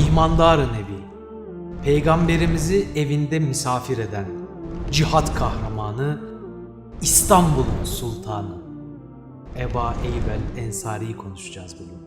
Mihmandar-ı Nebi, Peygamberimizi evinde misafir eden, cihat kahramanı, İstanbul'un sultanı, Eba Eybel Ensari'yi konuşacağız bugün.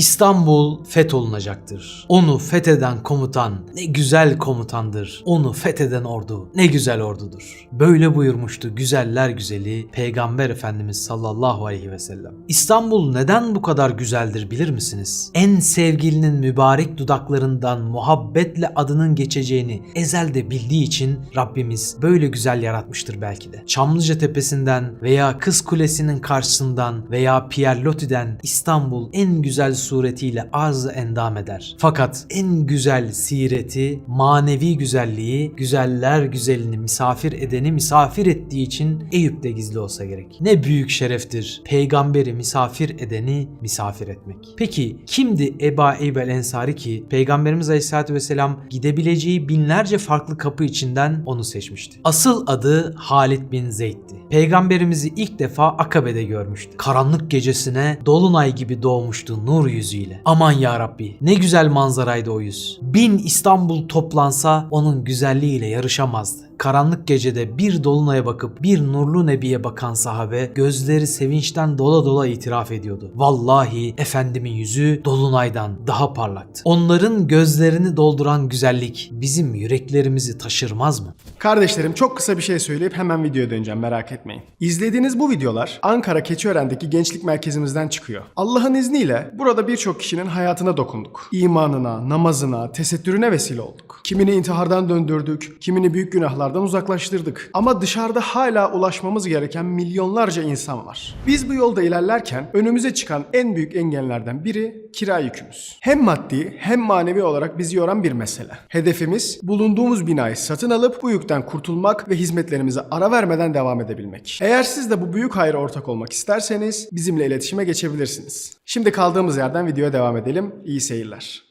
İstanbul fetholunacaktır. Onu fetheden komutan ne güzel komutandır. Onu fetheden ordu ne güzel ordudur. Böyle buyurmuştu güzeller güzeli Peygamber Efendimiz sallallahu aleyhi ve sellem. İstanbul neden bu kadar güzeldir bilir misiniz? En sevgilinin mübarek dudaklarından muhabbetle adının geçeceğini ezelde bildiği için Rabbimiz böyle güzel yaratmıştır belki de. Çamlıca Tepesi'nden veya Kız Kulesi'nin karşısından veya Pierre Loti'den İstanbul en güzel suretiyle arz endam eder. Fakat en güzel sireti, manevi güzelliği, güzeller güzelini misafir edeni misafir ettiği için Eyüp'te gizli olsa gerek. Ne büyük şereftir peygamberi misafir edeni misafir etmek. Peki kimdi Eba Eybel Ensari ki Peygamberimiz Aleyhisselatü Vesselam gidebileceği binlerce farklı kapı içinden onu seçmişti. Asıl adı Halid bin Zeyd'di. Peygamberimizi ilk defa Akabe'de görmüştü. Karanlık gecesine dolunay gibi doğmuştu nur yüzüyle. Aman ya Rabbi ne güzel manzaraydı o yüz. Bin İstanbul toplansa onun güzelliğiyle yarışamazdı. Karanlık gecede bir dolunaya bakıp bir nurlu nebiye bakan sahabe gözleri sevinçten dola dola itiraf ediyordu. Vallahi Efendimin yüzü dolunaydan daha parlaktı. Onların gözlerini dolduran güzellik bizim yüreklerimizi taşırmaz mı? Kardeşlerim çok kısa bir şey söyleyip hemen videoya döneceğim merak etmeyin. İzlediğiniz bu videolar Ankara Keçiören'deki gençlik merkezimizden çıkıyor. Allah'ın izniyle burada birçok kişinin hayatına dokunduk. İmanına, namazına, tesettürüne vesile olduk. Kimini intihardan döndürdük, kimini büyük günahlardan uzaklaştırdık. Ama dışarıda hala ulaşmamız gereken milyonlarca insan var. Biz bu yolda ilerlerken önümüze çıkan en büyük engellerden biri kira yükümüz. Hem maddi hem manevi olarak bizi yoran bir mesele. Hedefimiz bulunduğumuz binayı satın alıp bu yükten kurtulmak ve hizmetlerimize ara vermeden devam edebilmek. Eğer siz de bu büyük hayra ortak olmak isterseniz bizimle iletişime geçebilirsiniz. Şimdi kaldığımız yerden videoya devam edelim. İyi seyirler.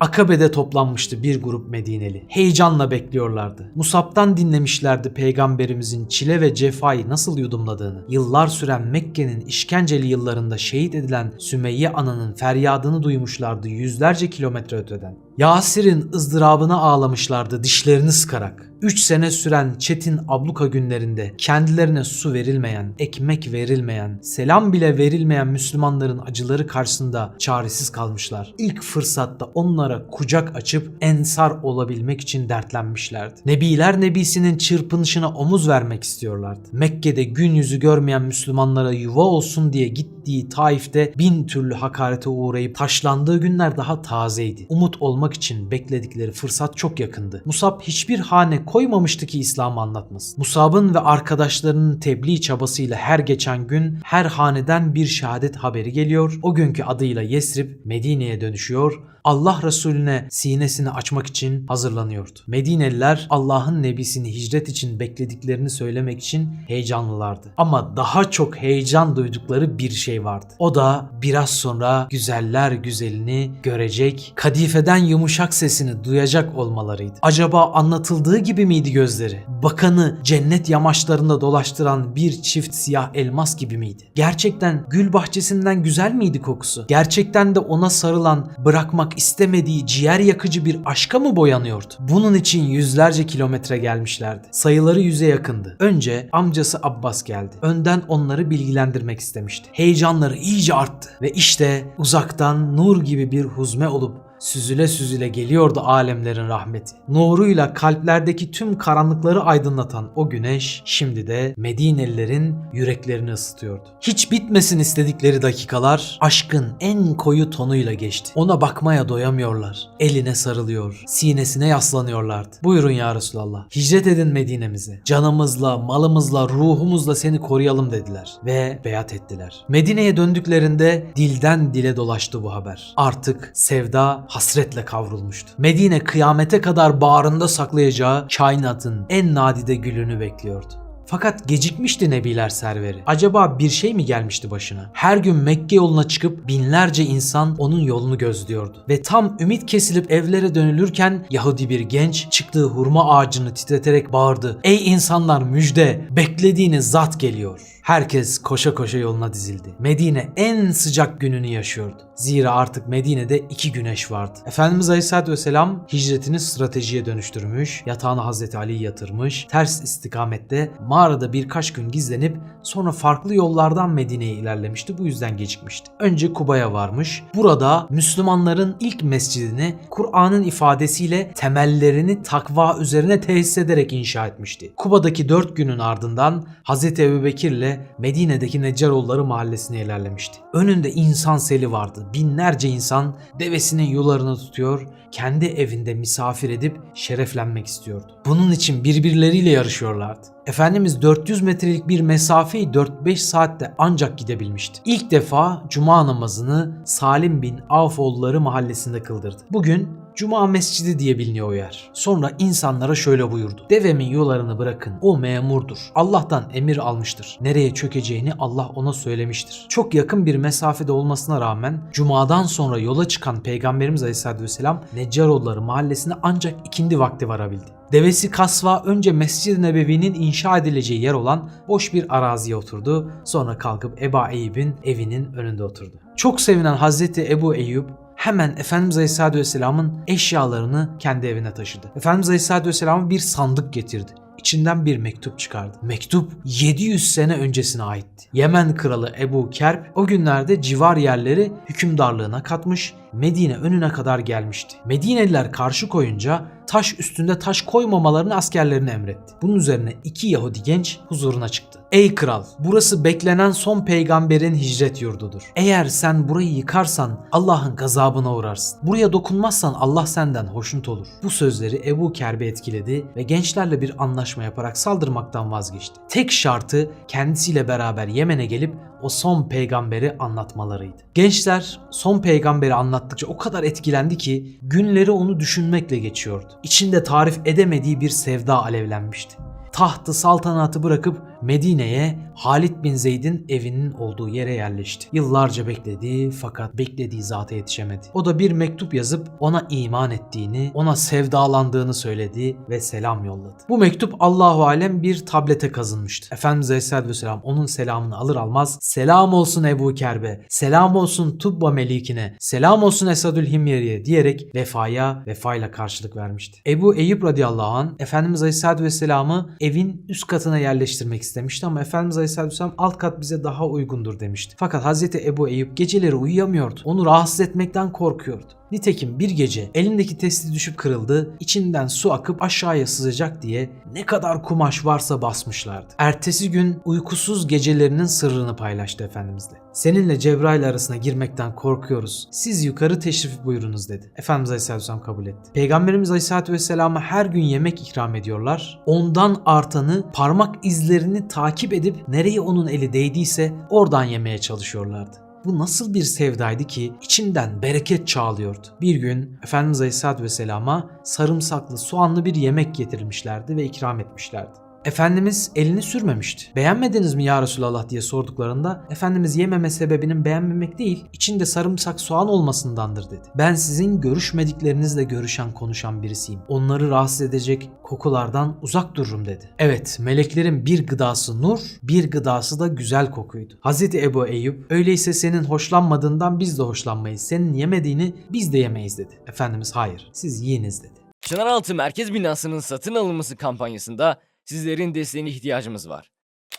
Akabe'de toplanmıştı bir grup Medineli. Heyecanla bekliyorlardı. Musab'tan dinlemişlerdi peygamberimizin çile ve cefayı nasıl yudumladığını. Yıllar süren Mekke'nin işkenceli yıllarında şehit edilen Sümeyye ananın feryadını duymuşlardı yüzlerce kilometre öteden. Yasir'in ızdırabına ağlamışlardı dişlerini sıkarak. 3 sene süren çetin abluka günlerinde kendilerine su verilmeyen, ekmek verilmeyen, selam bile verilmeyen Müslümanların acıları karşısında çaresiz kalmışlar. İlk fırsatta onlara kucak açıp ensar olabilmek için dertlenmişlerdi. Nebiler Nebisi'nin çırpınışına omuz vermek istiyorlardı. Mekke'de gün yüzü görmeyen Müslümanlara yuva olsun diye gittiği Taif'te bin türlü hakarete uğrayıp taşlandığı günler daha tazeydi. Umut olmak için bekledikleri fırsat çok yakındı. Musab hiçbir hane koymamıştı ki İslam'ı anlatmasın. Musab'ın ve arkadaşlarının tebliğ çabasıyla her geçen gün her haneden bir şehadet haberi geliyor. O günkü adıyla Yesrib Medine'ye dönüşüyor. Allah Resulüne sinesini açmak için hazırlanıyordu. Medineliler Allah'ın nebisini hicret için beklediklerini söylemek için heyecanlılardı. Ama daha çok heyecan duydukları bir şey vardı. O da biraz sonra güzeller güzelini görecek, kadifeden yumuşak sesini duyacak olmalarıydı. Acaba anlatıldığı gibi miydi gözleri? Bakanı cennet yamaçlarında dolaştıran bir çift siyah elmas gibi miydi? Gerçekten gül bahçesinden güzel miydi kokusu? Gerçekten de ona sarılan, bırakmak istemediği ciğer yakıcı bir aşka mı boyanıyordu? Bunun için yüzlerce kilometre gelmişlerdi. Sayıları yüze yakındı. Önce amcası Abbas geldi. Önden onları bilgilendirmek istemişti. Heyecanları iyice arttı ve işte uzaktan nur gibi bir huzme olup süzüle süzüle geliyordu alemlerin rahmeti. Nuruyla kalplerdeki tüm karanlıkları aydınlatan o güneş şimdi de Medinelilerin yüreklerini ısıtıyordu. Hiç bitmesin istedikleri dakikalar aşkın en koyu tonuyla geçti. Ona bakmaya doyamıyorlar. Eline sarılıyor, sinesine yaslanıyorlardı. Buyurun ya Resulallah. Hicret edin Medine'mize. Canımızla, malımızla, ruhumuzla seni koruyalım dediler ve beyat ettiler. Medine'ye döndüklerinde dilden dile dolaştı bu haber. Artık sevda hasretle kavrulmuştu. Medine kıyamete kadar bağrında saklayacağı kainatın en nadide gülünü bekliyordu. Fakat gecikmişti Nebiler serveri. Acaba bir şey mi gelmişti başına? Her gün Mekke yoluna çıkıp binlerce insan onun yolunu gözlüyordu. Ve tam ümit kesilip evlere dönülürken Yahudi bir genç çıktığı hurma ağacını titreterek bağırdı. Ey insanlar müjde! Beklediğiniz zat geliyor. Herkes koşa koşa yoluna dizildi. Medine en sıcak gününü yaşıyordu. Zira artık Medine'de iki güneş vardı. Efendimiz Aleyhisselatü Vesselam hicretini stratejiye dönüştürmüş, yatağına Hazreti Ali'yi yatırmış, ters istikamette mağarada birkaç gün gizlenip sonra farklı yollardan Medine'ye ilerlemişti. Bu yüzden gecikmişti. Önce Kuba'ya varmış. Burada Müslümanların ilk mescidini Kur'an'ın ifadesiyle temellerini takva üzerine tesis ederek inşa etmişti. Kuba'daki dört günün ardından Hazreti Ebubekir ile Medine'deki Neccaroğulları mahallesine ilerlemişti. Önünde insan seli vardı. Binlerce insan devesinin yularını tutuyor, kendi evinde misafir edip şereflenmek istiyordu. Bunun için birbirleriyle yarışıyorlardı. Efendimiz 400 metrelik bir mesafeyi 4-5 saatte ancak gidebilmişti. İlk defa cuma namazını Salim bin Avfoğulları mahallesinde kıldırdı. Bugün Cuma Mescidi diye biliniyor o yer. Sonra insanlara şöyle buyurdu. Devemin yularını bırakın. O memurdur. Allah'tan emir almıştır. Nereye çökeceğini Allah ona söylemiştir. Çok yakın bir mesafede olmasına rağmen Cuma'dan sonra yola çıkan Peygamberimiz Aleyhisselatü Vesselam Neccaroğulları mahallesine ancak ikindi vakti varabildi. Devesi Kasva önce Mescid-i Nebevi'nin inşa edileceği yer olan boş bir araziye oturdu. Sonra kalkıp Eba Eyyub'in evinin önünde oturdu. Çok sevinen Hazreti Ebu Eyyub hemen Efendimiz Aleyhisselatü Vesselam'ın eşyalarını kendi evine taşıdı. Efendimiz Aleyhisselatü Vesselam'a bir sandık getirdi. İçinden bir mektup çıkardı. Mektup 700 sene öncesine aitti. Yemen kralı Ebu Kerb o günlerde civar yerleri hükümdarlığına katmış, Medine önüne kadar gelmişti. Medineliler karşı koyunca taş üstünde taş koymamalarını askerlerine emretti. Bunun üzerine iki Yahudi genç huzuruna çıktı. Ey kral, burası beklenen son peygamberin hicret yurdudur. Eğer sen burayı yıkarsan Allah'ın gazabına uğrarsın. Buraya dokunmazsan Allah senden hoşnut olur. Bu sözleri Ebu Kerbe etkiledi ve gençlerle bir anlaşma yaparak saldırmaktan vazgeçti. Tek şartı kendisiyle beraber Yemen'e gelip o son peygamberi anlatmalarıydı. Gençler son peygamberi anlattıkça o kadar etkilendi ki günleri onu düşünmekle geçiyordu. İçinde tarif edemediği bir sevda alevlenmişti. Tahtı saltanatı bırakıp Medine'ye Halid bin Zeyd'in evinin olduğu yere yerleşti. Yıllarca bekledi fakat beklediği zata yetişemedi. O da bir mektup yazıp ona iman ettiğini, ona sevdalandığını söyledi ve selam yolladı. Bu mektup Allahu alem bir tablete kazınmıştı. Efendimiz Aleyhisselatü Vesselam onun selamını alır almaz selam olsun Ebu Kerbe, selam olsun Tubba Melikine, selam olsun Esadül Himyeri'ye diyerek vefaya vefayla karşılık vermişti. Ebu Eyyub radıyallahu an Efendimiz Aleyhisselatü Vesselam'ı evin üst katına yerleştirmek istemişti ama Efendimiz Aleyhisselatü Vesselam alt kat bize daha uygundur demişti. Fakat Hazreti Ebu Eyyub geceleri uyuyamıyordu. Onu rahatsız etmekten korkuyordu. Nitekim bir gece elindeki testi düşüp kırıldı, içinden su akıp aşağıya sızacak diye ne kadar kumaş varsa basmışlardı. Ertesi gün uykusuz gecelerinin sırrını paylaştı Efendimizle. Seninle Cebrail arasına girmekten korkuyoruz. Siz yukarı teşrif buyurunuz dedi. Efendimiz Aleyhisselatü Vesselam kabul etti. Peygamberimiz Aleyhisselatü Vesselam'a her gün yemek ikram ediyorlar. Ondan artanı parmak izlerini takip edip nereye onun eli değdiyse oradan yemeye çalışıyorlardı. Bu nasıl bir sevdaydı ki içinden bereket çağlıyordu. Bir gün Efendimiz Aleyhisselatü Vesselam'a sarımsaklı soğanlı bir yemek getirilmişlerdi ve ikram etmişlerdi. Efendimiz elini sürmemişti. Beğenmediniz mi ya Resulallah diye sorduklarında Efendimiz yememe sebebinin beğenmemek değil içinde sarımsak soğan olmasındandır dedi. Ben sizin görüşmediklerinizle görüşen konuşan birisiyim. Onları rahatsız edecek kokulardan uzak dururum dedi. Evet meleklerin bir gıdası nur bir gıdası da güzel kokuydu. Hazreti Ebu Eyyub öyleyse senin hoşlanmadığından biz de hoşlanmayız. Senin yemediğini biz de yemeyiz dedi. Efendimiz hayır siz yiyiniz dedi. Çınaraltı Merkez Binası'nın satın alınması kampanyasında sizlerin desteğine ihtiyacımız var.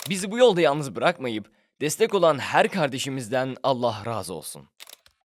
Bizi bu yolda yalnız bırakmayıp destek olan her kardeşimizden Allah razı olsun.